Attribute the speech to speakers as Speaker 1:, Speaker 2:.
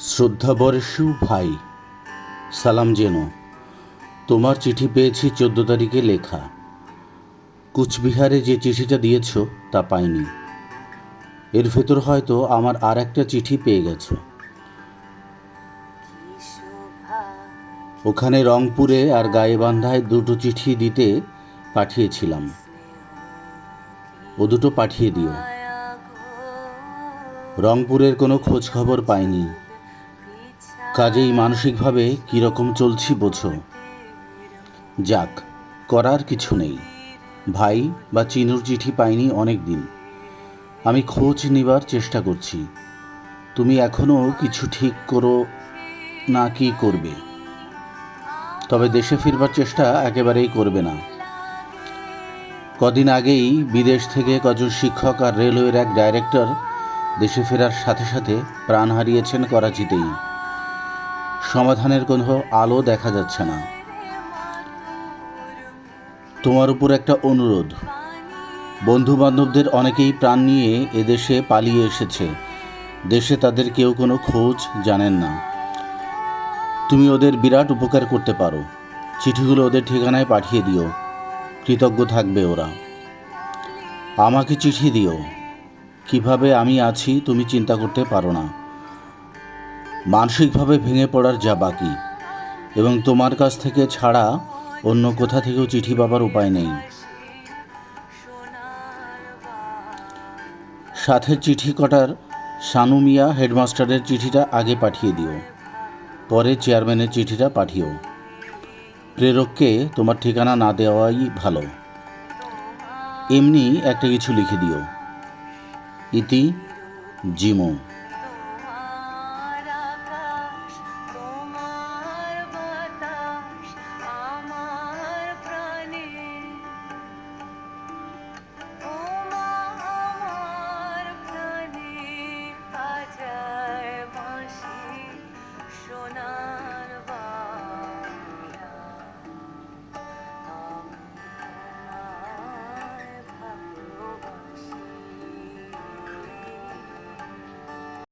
Speaker 1: শ্রদ্ধাবরেষ্য ভাই, সালাম যেন। তোমার চিঠি পেয়েছি চোদ্দ তারিখে লেখা। কুচবিহারে যে চিঠিটা দিয়েছ, তা পাইনি। এর ভেতর হয়তো আমার আর একটা চিঠি পেয়ে গেছো। ওখানে রংপুরে আর গায়েবান্ধায় দুটো চিঠি দিতে পাঠিয়েছিলাম। ও দুটো পাঠিয়ে দিও। রংপুরের কোনো খোঁজ খবর পাইনি। কাজেই মানসিকভাবে কীরকম চলছি বোঝো। যাক, করার কিছু নেই। ভাই বা চিনুর চিঠি পাইনি অনেক দিন আমি খোঁজ নিবার চেষ্টা করছি। তুমি এখনও কিছু ঠিক করো না কি করবে? তবে দেশে ফিরবার চেষ্টা একেবারেই করবে না। কদিন আগেই বিদেশ থেকে কজন শিক্ষক আর রেলওয়ের এক ডাইরেক্টর দেশে ফেরার সাথে সাথে প্রাণ হারিয়েছেন করাচিতেই। সমাধানের কোনো আলো দেখা যাচ্ছে না। তোমার উপর একটা অনুরোধ। বন্ধু বান্ধবদের অনেকেই প্রাণ নিয়ে এদেশে পালিয়ে এসেছে। দেশে তাদের কেউ কোনো খোঁজ জানেন না। তুমি ওদের বিরাট উপকার করতে পারো। চিঠিগুলো ওদের ঠিকানায় পাঠিয়ে দিও। কৃতজ্ঞ থাকবে ওরা। আমাকে চিঠি দিও। কীভাবে আমি আছি তুমি চিন্তা করতে পারো না। মানসিকভাবে ভেঙে পড়ার যা বাকি। এবং তোমার কাছ থেকে ছাড়া অন্য কোথা থেকেও চিঠি পাবার উপায় নেই। সাথের চিঠি কটার শানু মিয়া হেডমাস্টারের চিঠিটা আগে পাঠিয়ে দিও। পরে চেয়ারম্যানের চিঠিটা পাঠিও। প্রেরককে তোমার ঠিকানা না দেওয়াই ভালো। এমনি একটা কিছু লিখে দিও। ইতি জিমো।